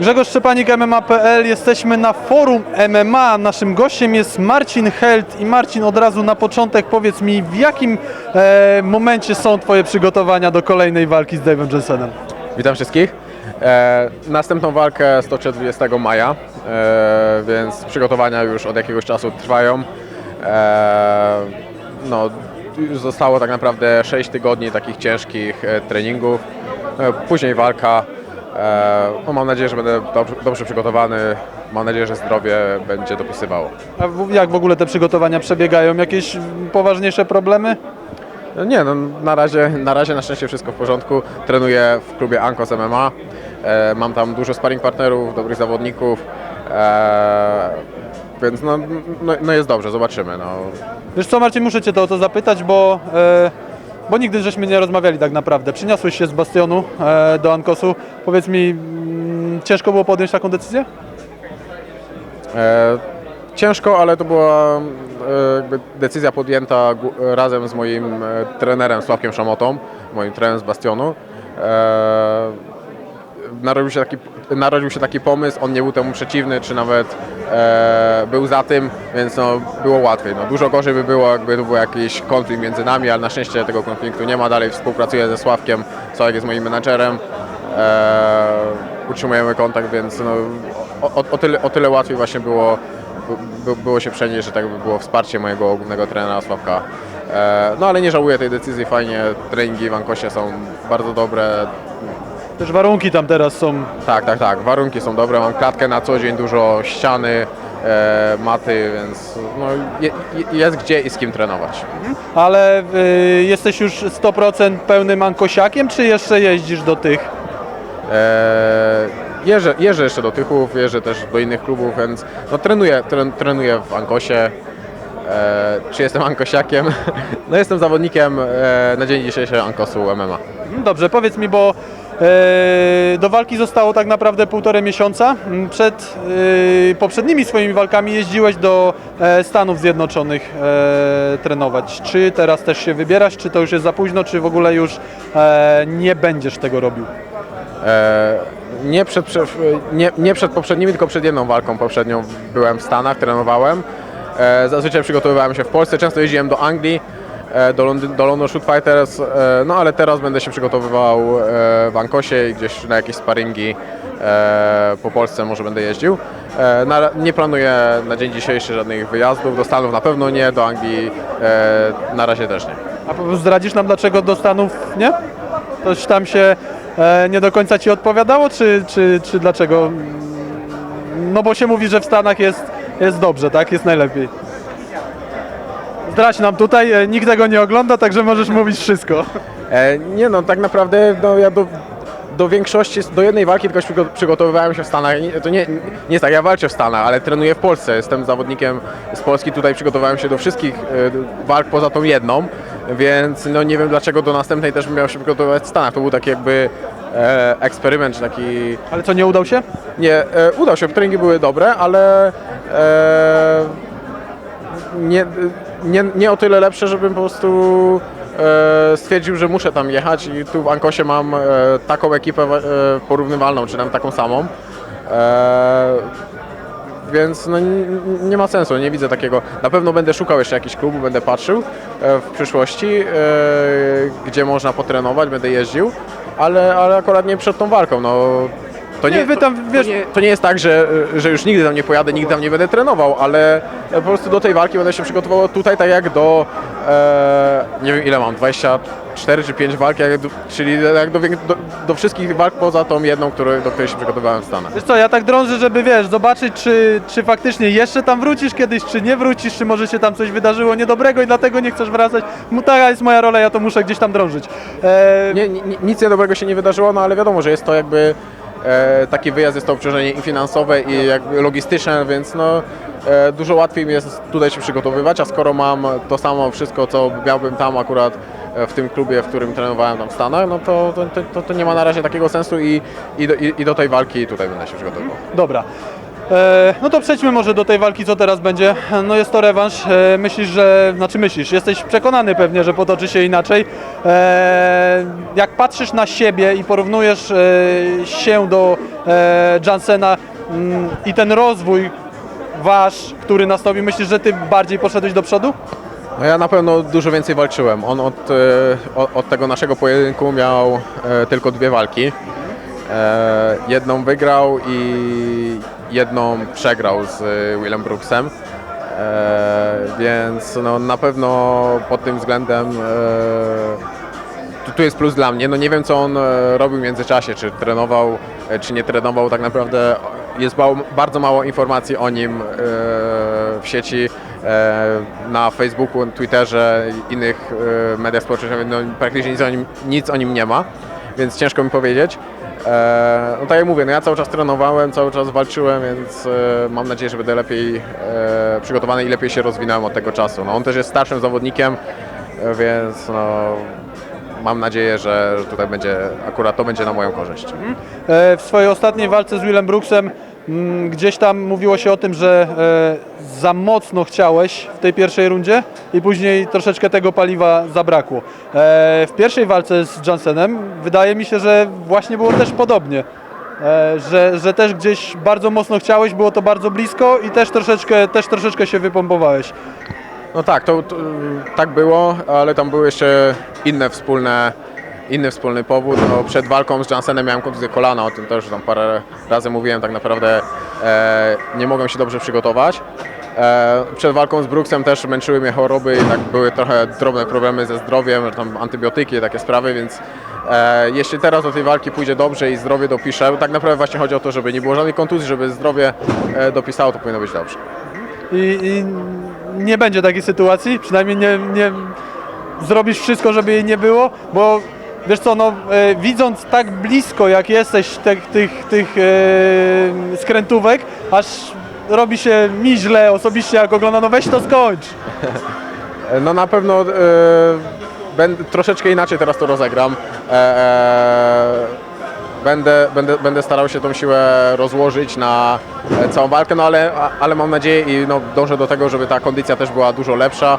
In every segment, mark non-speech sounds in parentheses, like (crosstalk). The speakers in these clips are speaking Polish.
Grzegorz Szczepanik, MMA.pl. Jesteśmy na forum MMA. Naszym gościem jest Marcin Held. I Marcin, od razu na początek powiedz mi, w jakim e, momencie są Twoje przygotowania do kolejnej walki z Dave'em Jensenem? Witam wszystkich. E, następną walkę stoczę 20 maja, e, więc przygotowania już od jakiegoś czasu trwają. E, no, zostało tak naprawdę 6 tygodni takich ciężkich e, treningów. E, później walka. E, no, mam nadzieję, że będę dobrze, dobrze przygotowany. Mam nadzieję, że zdrowie będzie dopisywało. A w, jak w ogóle te przygotowania przebiegają? Jakieś poważniejsze problemy? Nie, no na razie, na razie na szczęście wszystko w porządku. Trenuję w klubie Ankos MMA. E, mam tam dużo sparring partnerów, dobrych zawodników. E, więc no, no, no jest dobrze, zobaczymy. No. Wiesz co, Marcin, muszę Cię to o to zapytać, bo, e, bo nigdy żeśmy nie rozmawiali tak naprawdę. Przyniosłeś się z Bastionu e, do Ankosu. Powiedz mi, mm, ciężko było podjąć taką decyzję? E, ciężko, ale to była e, jakby decyzja podjęta razem z moim e, trenerem Sławkiem Szamotą, moim trenerem z Bastionu. E, narodził, się taki, narodził się taki pomysł, on nie był temu przeciwny, czy nawet e, był za tym, więc no, było łatwiej. No, dużo gorzej by było, jakby to był jakiś konflikt między nami, ale na szczęście tego konfliktu nie ma. Dalej współpracuję ze Sławkiem, Sławek jest moim menadżerem. E, utrzymujemy kontakt, więc no, o, o, tyle, o tyle łatwiej właśnie było, by, było się przenieść, że tak by było wsparcie mojego głównego trenera Sławka. E, no ale nie żałuję tej decyzji, fajnie, treningi w Ankosie są bardzo dobre, Też warunki tam teraz są tak, tak, tak. Warunki są dobre. Mam klatkę na co dzień, dużo ściany, e, maty, więc no, je, je- jest gdzie i z kim trenować. Ale y, jesteś już 100% pełnym ankosiakiem, czy jeszcze jeździsz do tych? E, jeżdżę, jeżdżę jeszcze do Tychów, jeżdżę też do innych klubów, więc no, trenuję, tren, trenuję w Ankosie. E, czy jestem Ankosiakiem? (laughs) No jestem zawodnikiem e, na dzień dzisiejszy Ankosu MMA. Dobrze, powiedz mi, bo do walki zostało tak naprawdę półtorej miesiąca. Mm, Przed y, poprzednimi swoimi walkami jeździłeś do e, Stanów Zjednoczonych e, trenować. Czy teraz też się wybierasz, czy to już jest za późno, czy w ogóle już e, nie będziesz tego robił? E, nie, przed, prze- nie, nie przed poprzednimi, tylko przed jedną walką poprzednią byłem w Stanach, trenowałem. E, zazwyczaj przygotowywałem się w Polsce, często jeździłem do Anglii, e, do, Londyn, do London Shoot Fighters, e, no ale teraz będę się przygotowywał e, w Ankosie i gdzieś na jakieś sparingi e, po Polsce może będę jeździł. E, nie planuję na dzień dzisiejszy żadnych wyjazdów, do Stanów na pewno nie, do Anglii e, na razie też nie. A zdradzisz nam, dlaczego do Stanów nie? Coś tam się e, nie do końca ci odpowiadało, czy, czy, czy dlaczego? No bo się mówi, że w Stanach jest, jest dobrze, tak? Jest najlepiej. Zdradź nam tutaj, e, nikt tego nie ogląda, także możesz mówić wszystko. E, nie no, tak naprawdę no, ja do, do większości, do jednej walki tylko przygo- przygotowywałem się w Stanach. Nie- To nie, nie jest tak, ja walczę w Stanach, ale trenuję w Polsce. Jestem zawodnikiem z Polski, tutaj przygotowałem się do wszystkich e, walk poza tą jedną, więc no, nie wiem dlaczego do następnej też bym miał się przygotowywać w Stanach. To był taki jakby e, eksperyment, czy taki... Ale co, nie udał się? Nie, e, udał się, treningi były dobre, ale e, nie, nie, nie o tyle lepsze, żebym po prostu e, stwierdził, że muszę tam jechać i tu w Ankosie mam e, taką ekipę e, porównywalną, czy nawet taką samą. E, więc no, nie, nie ma sensu, nie widzę takiego. Na pewno będę szukał jeszcze jakichś klubów, będę patrzył e, w przyszłości, e, gdzie można potrenować, będę jeździł, ale, ale akurat nie przed tą walką. No, to Nie, wy tam, wiesz- to, nie, to nie jest tak, że, że już nigdy tam nie pojadę, nigdy tam nie będę trenował, ale po prostu do tej walki będę się przygotował tutaj tak jak do, e, nie wiem ile mam, 24 czy 5 walk, jak do, czyli jak do, do, do wszystkich walk poza tą jedną, który, do której się przygotowywałem w Stanach. Wiesz co, ja tak drążę, żeby wiesz, zobaczyć, czy, czy faktycznie jeszcze tam wrócisz kiedyś, czy nie wrócisz, czy może się tam coś wydarzyło niedobrego i dlatego nie chcesz wracać. No, taka jest moja rola, ja to muszę gdzieś tam drążyć. E, Nie, nie, nic niedobrego się nie wydarzyło, no ale wiadomo, że jest to jakby taki wyjazd, jest to obciążenie i finansowe i jakby logistyczne, więc no e, dużo łatwiej mi jest tutaj się przygotowywać, a skoro mam to samo wszystko, co miałbym tam akurat e, w tym klubie, w którym trenowałem tam w Stanach, no to, to, to, to nie ma na razie takiego sensu i, i, do, i do tej walki tutaj będę się przygotowywał. Dobra. E, no to przejdźmy może do tej walki, co teraz będzie. No jest to rewanż. E, myślisz, że, znaczy myślisz, jesteś przekonany pewnie, że potoczy się inaczej. E, jak patrzysz na siebie i porównujesz się do Jansena mm, i ten rozwój wasz, który nastąpił, myślisz, że ty bardziej poszedłeś do przodu? No ja na pewno dużo więcej walczyłem. On od, od tego naszego pojedynku miał tylko dwie walki. Jedną wygrał i jedną przegrał z e, Willem Brooksem. E, Więc no, na pewno pod tym względem e, tu, tu jest plus dla mnie. No nie wiem co on e, robił w międzyczasie, czy trenował, e, czy nie trenował. Tak naprawdę jest mało, bardzo mało informacji o nim e, w sieci, e, na Facebooku, Twitterze, innych e, mediach społecznościowych. No, praktycznie nic o, nim, nic o nim nie ma, więc ciężko mi powiedzieć. E, no tak jak mówię, no ja cały czas trenowałem, cały czas walczyłem, więc e, mam nadzieję, że będę lepiej e, przygotowany i lepiej się rozwinąłem od tego czasu. No, on też jest starszym zawodnikiem, e, więc no, mam nadzieję, że, że tutaj będzie, akurat to będzie na moją korzyść. E, W swojej ostatniej walce z Willem Brooksem gdzieś tam mówiło się o tym, że e, za mocno chciałeś w tej pierwszej rundzie i później troszeczkę tego paliwa zabrakło. E, W pierwszej walce z Jansenem wydaje mi się, że właśnie było też podobnie. E, Że, że też gdzieś bardzo mocno chciałeś, było to bardzo blisko i też troszeczkę, też troszeczkę się wypompowałeś. No tak, to, to tak było, ale tam były jeszcze inne wspólne, inny wspólny powód. No, przed walką z Jansenem miałem kontuzję kolana, o tym też tam parę razy mówiłem, tak naprawdę e, nie mogłem się dobrze przygotować. E, przed walką z Brooksem też męczyły mnie choroby i tak były trochę drobne problemy ze zdrowiem, tam antybiotyki, takie sprawy, więc e, jeśli teraz do tej walki pójdzie dobrze i zdrowie dopiszę, tak naprawdę właśnie chodzi o to, żeby nie było żadnej kontuzji, żeby zdrowie e, dopisało, to powinno być dobrze. I, i nie będzie takiej sytuacji, przynajmniej nie, nie zrobisz wszystko, żeby jej nie było, bo wiesz co, no e, widząc tak blisko jak jesteś tych, tych, tych e, skrętówek, aż robi się mi źle osobiście jak oglądam, no weź to skończ. No na pewno e, będę, troszeczkę inaczej teraz to rozegram. E, e, będę, będę, będę starał się tą siłę rozłożyć na e, całą walkę, no ale, ale mam nadzieję i no, dążę do tego, żeby ta kondycja też była dużo lepsza,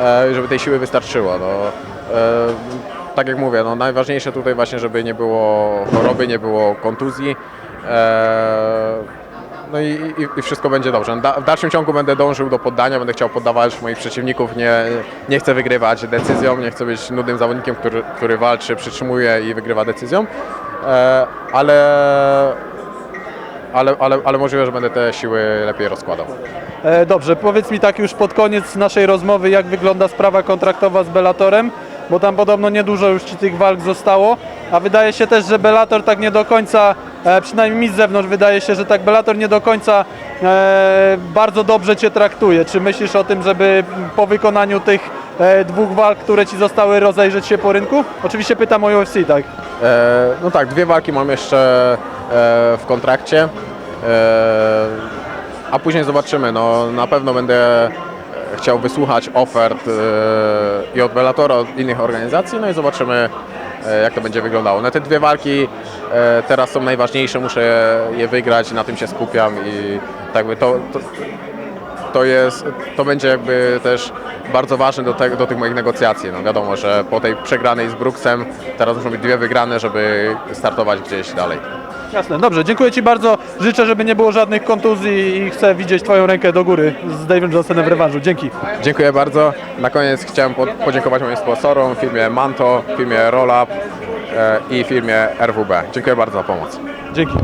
e, żeby tej siły wystarczyło. No, e, tak jak mówię, no, najważniejsze tutaj właśnie, żeby nie było choroby, nie było kontuzji. E, no i, i, wszystko będzie dobrze. W dalszym ciągu będę dążył do poddania, będę chciał poddawać moich przeciwników. Nie, nie chcę wygrywać decyzją, nie chcę być nudnym zawodnikiem, który, który walczy, przytrzymuje i wygrywa decyzją. E, ale, ale, ale, ale możliwe, że będę te siły lepiej rozkładał. E, dobrze, powiedz mi tak już pod koniec naszej rozmowy, jak wygląda sprawa kontraktowa z Bellatorem, bo tam podobno niedużo już Ci tych walk zostało, a wydaje się też, że Bellator tak nie do końca, e, przynajmniej mi z zewnątrz wydaje się, że tak Bellator nie do końca e, bardzo dobrze Cię traktuje. Czy myślisz o tym, żeby po wykonaniu tych e, dwóch walk, które Ci zostały, rozejrzeć się po rynku? Oczywiście pytam o UFC, tak? E, no tak, dwie walki mam jeszcze e, w kontrakcie. E, a później zobaczymy. No, na pewno będę chciał wysłuchać ofert e, i od Bellatora, od innych organizacji, no i zobaczymy e, jak to będzie wyglądało. No te dwie walki e, teraz są najważniejsze, muszę je, wygrać, na tym się skupiam i tak by to, to, to jest, to będzie jakby też bardzo ważne do, tego, do tych moich negocjacji. No wiadomo, że po tej przegranej z Brooksem teraz muszą być dwie wygrane, żeby startować gdzieś dalej. Jasne, dobrze, dziękuję Ci bardzo. Życzę, żeby nie było żadnych kontuzji i chcę widzieć Twoją rękę do góry z Dave'em Johnsonem w rewanżu. Dzięki. Dziękuję bardzo. Na koniec chciałem po, podziękować moim sponsorom, firmie Manto, firmie Rollup e, i firmie RWB. Dziękuję bardzo za pomoc. Dzięki.